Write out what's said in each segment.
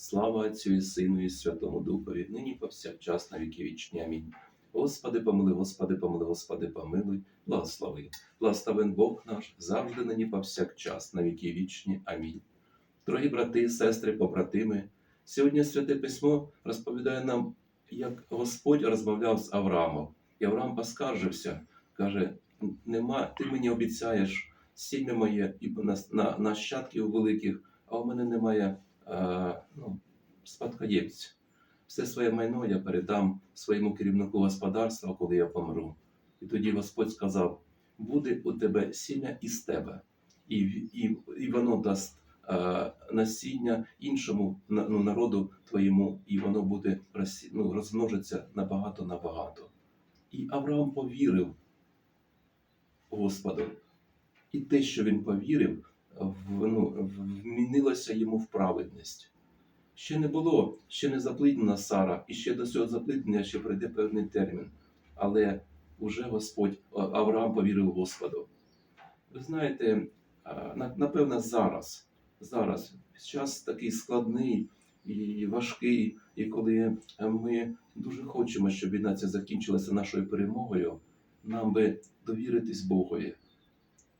Слава Отцю і Сину, і Святому Духові, нині повсякчас на віки вічні. Амінь. Господи, помилуй, Господи, помилуй, Господи, помилуй, благослови. Благословен Бог наш, завжди нині повсякчас, на віки вічні. Амінь. Дорогі брати, сестри, побратими, сьогодні Святе Письмо розповідає нам, як Господь розмовляв з Авраамом. І Авраам поскаржився, каже: Нема, ти мені обіцяєш сім'я моє і на, на, нащадків великих, а у мене немає ну, спадкоємця. Все своє майно я передам своєму керівнику господарства, коли я помру. І тоді Господь сказав: буде у тебе сім'я із тебе, і, і, і воно дасть е, насіння іншому ну, народу твоєму, і воно буде ну, розмножиться набагато набагато. І Авраам повірив Господу. І те, що він повірив, ну, вмінилося йому в праведність. Ще не було, ще не запліднена Сара, і ще до цього запліднення ще пройде певний термін. Але уже Господь, Авраам повірив Господу. Ви знаєте, напевно, зараз, зараз, час такий складний і важкий, і коли ми дуже хочемо, щоб війна ця закінчилася нашою перемогою, нам би довіритись Богові.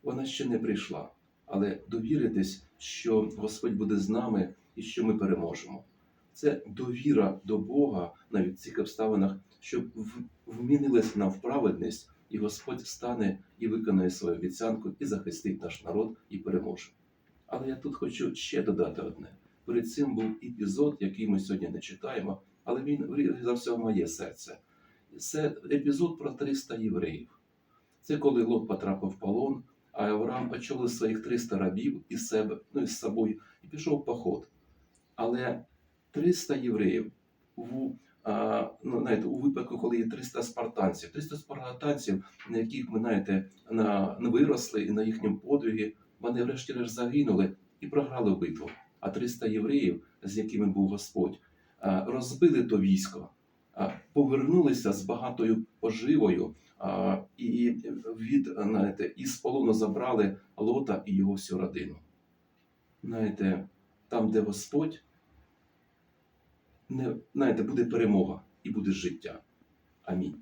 Вона ще не прийшла, але довіритись, що Господь буде з нами і що ми переможемо. Це довіра до Бога навіть в цих обставинах, щоб в- вмінилась нам в праведність, і Господь стане і виконає свою обіцянку, і захистить наш народ і переможе. Але я тут хочу ще додати одне. Перед цим був епізод, який ми сьогодні не читаємо, але він врізався в моє серце. Це епізод про 300 євреїв. Це коли Лот потрапив в полон, а Авраам очолив своїх 300 рабів із себе, ну, із собою, і пішов в поход. Але 300 євреїв у, ну, знаєте, у випадку, коли є 300 спартанців, 300 спартанців, на яких ми знаєте, на, на виросли і на їхньому подвигі, вони врешті-решт загинули і програли битву. А 300 євреїв, з якими був Господь, розбили то військо, повернулися з багатою поживою а, і від знаєте, із полону забрали Лота і його всю родину. Знаєте, там, де Господь, не, знаєте, буде перемога і буде життя. Амінь.